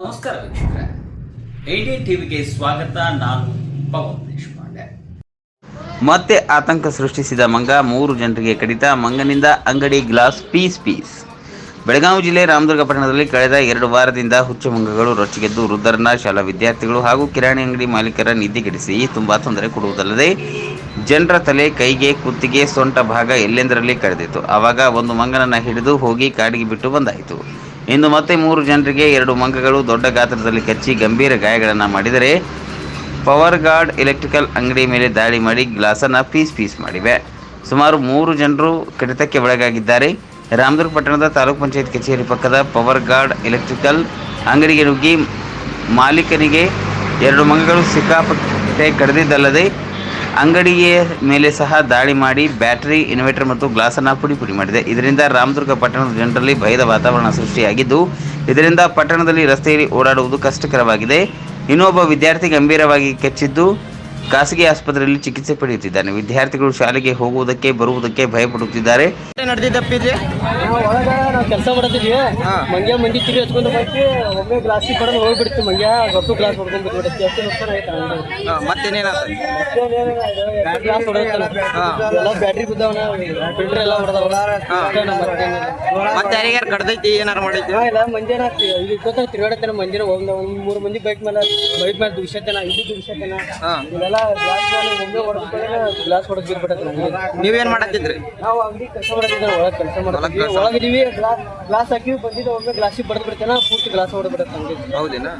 ನಮಸ್ಕಾರ ವೀಕ್ಷಕರೇ. ಐಡಿ ಟಿವಿಗೆ ಸ್ವಾಗತ. ನಾನು ಪವನ್ ದೇಶಪಾಂಡೆ. ಮತ್ತೆ ಆತಂಕ ಸೃಷ್ಟಿಸಿದ ಮಂಗ ಮೂರು ಜನರಿಗೆ ಕಡಿತ. ಮಂಗನಿಂದ ಅಂಗಡಿ ಗ್ಲಾಸ್ ಪೀಸ್ ಪೀಸ್. ಬೆಳಗಾವಿ ಜಿಲ್ಲೆ ರಾಮದುರ್ಗ ಪಟ್ಟಣದಲ್ಲಿ ಕಳೆದ ಎರಡು ವಾರದಿಂದ ಹುಚ್ಚು ಮಂಗಗಳು ರೊಚ್ಚಿಗೆದ್ದು ವೃದ್ಧರನ್ನ ಶಾಲಾ ವಿದ್ಯಾರ್ಥಿಗಳು ಹಾಗೂ ಕಿರಾಣಿ ಅಂಗಡಿ ಮಾಲೀಕರ ನಿದ್ದೆಗೆಡಿಸಿ ತುಂಬಾ ತೊಂದರೆ ಕೊಡುವುದಲ್ಲದೆ ಜನರ ತಲೆ, ಕೈಗೆ, ಕುತ್ತಿಗೆ ಸೊಂಟ ಭಾಗ ಎಲ್ಲೆಂದರಲ್ಲಿ ಕಳೆದಿತ್ತು. ಆವಾಗ ಒಂದು ಮಂಗನನ್ನ ಹಿಡಿದು ಹೋಗಿ ಕಾಡಿಗೆ ಬಿಟ್ಟು ಬಂದಾಯಿತು. ಇಂದು ಮತ್ತೆ ಮೂರು ಜನರಿಗೆ ಎರಡು ಮಂಗಗಳು ದೊಡ್ಡ ಗಾತ್ರದಲ್ಲಿ ಕಚ್ಚಿ ಗಂಭೀರ ಗಾಯಗಳನ್ನು ಮಾಡಿದರೆ ಪವರ್ ಗಾರ್ಡ್ ಎಲೆಕ್ಟ್ರಿಕಲ್ ಅಂಗಡಿ ಮೇಲೆ ದಾಳಿ ಮಾಡಿ ಗ್ಲಾಸನ್ನು ಪೀಸ್ ಪೀಸ್ ಮಾಡಿವೆ. ಸುಮಾರು ಮೂರು ಜನರು ಕಡಿತಕ್ಕೆ ಒಳಗಾಗಿದ್ದಾರೆ. ರಾಮದುರ್ಗ ಪಟ್ಟಣದ ತಾಲೂಕು ಪಂಚಾಯತ್ ಕಚೇರಿ ಪಕ್ಕದ ಪವರ್ ಗಾರ್ಡ್ ಎಲೆಕ್ಟ್ರಿಕಲ್ ಅಂಗಡಿಗೆ ನುಗ್ಗಿ ಮಾಲೀಕನಿಗೆ ಎರಡು ಮಂಗಗಳು ಸಿಕ್ಕಾಪಟ್ಟೆ ಕಡಿದಿದ್ದಲ್ಲದೆ ಅಂಗಡಿಯ ಮೇಲೆ ಸಹ ದಾಳಿ ಮಾಡಿ ಬ್ಯಾಟರಿ, ಇನ್ವರ್ಟರ್ ಮತ್ತು ಗ್ಲಾಸನ್ನು ಪುಡಿ ಪುಡಿ ಮಾಡಿದೆ. ಇದರಿಂದ ರಾಮದುರ್ಗ ಪಟ್ಟಣದ ಜನರಲ್ಲಿ ಭಯದ ವಾತಾವರಣ ಸೃಷ್ಟಿಯಾಗಿದ್ದು, ಇದರಿಂದ ಪಟ್ಟಣದಲ್ಲಿ ರಸ್ತೆಯಲ್ಲಿ ಓಡಾಡುವುದು ಕಷ್ಟಕರವಾಗಿದೆ. ಇನ್ನೊಬ್ಬ ವಿದ್ಯಾರ್ಥಿ ಗಂಭೀರವಾಗಿ ಕೆಚ್ಚಿದ್ದು, ಖಾಸಗಿ ಆಸ್ಪತ್ರೆಯಲ್ಲಿ ಚಿಕಿತ್ಸೆ ಪಡೆಯುತ್ತಿದ್ದಾನೆ. ವಿದ್ಯಾರ್ಥಿಗಳು ಶಾಲೆಗೆ ಹೋಗುವುದಕ್ಕೆ, ಬರುವುದಕ್ಕೆ ಭಯಪಡುತ್ತಿದ್ದಾರೆ. ಕೆಲಸ ಮಾಡತ್ತಿದ್ವಿ. ಮಂಗ್ಯ ಮಂದಿ ತಿರುಗಿ ಹಚ್ಕೊಂಡು ಬಂದು ಒಮ್ಮೆ ಗ್ಲಾಸಿಗೆ ಪಡೆದು ಹೋಗ್ಬಿಡ್ತು ಮಂಗ್ಯ. ಗೊತ್ತು ಗ್ಲಾಸ್ ಹೊಡ್ಕೊಂಡ್ಬಿಟ್ಟು ಬಿಟ್ಬಿಡುತ್ತೆ ಎಷ್ಟು ನುಕ್ಸಾನ ಆಯ್ತು? ಅಂಗಡಿ ಗ್ಲಾಸ್ ಎಲ್ಲ ಬ್ಯಾಟ್ರಿ ಬಿದ್ದಾವನ ಫಿಲ್ಟರ್ ಎಲ್ಲ ಮತ್ತೆ ಯಾರಿಗಾರ ಕಡ್ದೈತಿ ಏನಾರ ಮಾಡೈತಿ ಇಲ್ಲ ಮಂಜಾನ ಇಲ್ಲಿ ಗೊತ್ತಾಗ ತಿರುಗಾಡತ್ತೇನೆ ಮಂದಿನ ಒಂದು ಒಂದ್ ಮೂರು ಮಂದಿ ಬೈಕ್ ಮೇಲೆ ಬೈಕ್ ಮೇಲೆ ದುಗ್ಸತ್ತೇನ ಇದು ದುಗ್ಸತ್ತೇನ. ಹಾ. ಇಲ್ಲೆಲ್ಲ ಗ್ಲಾಸ್ ಒಮ್ಮೆ ಹೊಡೆದ್ಬಿಟ್ಟು ಗ್ಲಾಸ್ ಹೊಡೆದ್ ನೀವೇನ್ ಮಾಡತ್ತಿದ್ರಿ? ನಾವು ಅಂಗಡಿ ಕೆಲಸ ಮಾಡಿದ್ವಿ ಒಳಗೆ ಕೆಲಸ ಮಾಡ್ತೀವಿ ಒಳಗಿದೀವಿ ಗ್ಲಾಸ್ ಗ್ಲಾಸ್ ಹಾಕಿ ಬಂದಿದ್ದ ಒಮ್ಮೆ ಗ್ಲಾಸಿಗೆ ಬಡದ್ ಬಿಡ್ತೇನೆ ಪೂರ್ತಿ ಗ್ಲಾಸ್ ಹೊಡೆದ್ ಬಿಡುತ್ತೆ ಹೌದೇನಾ?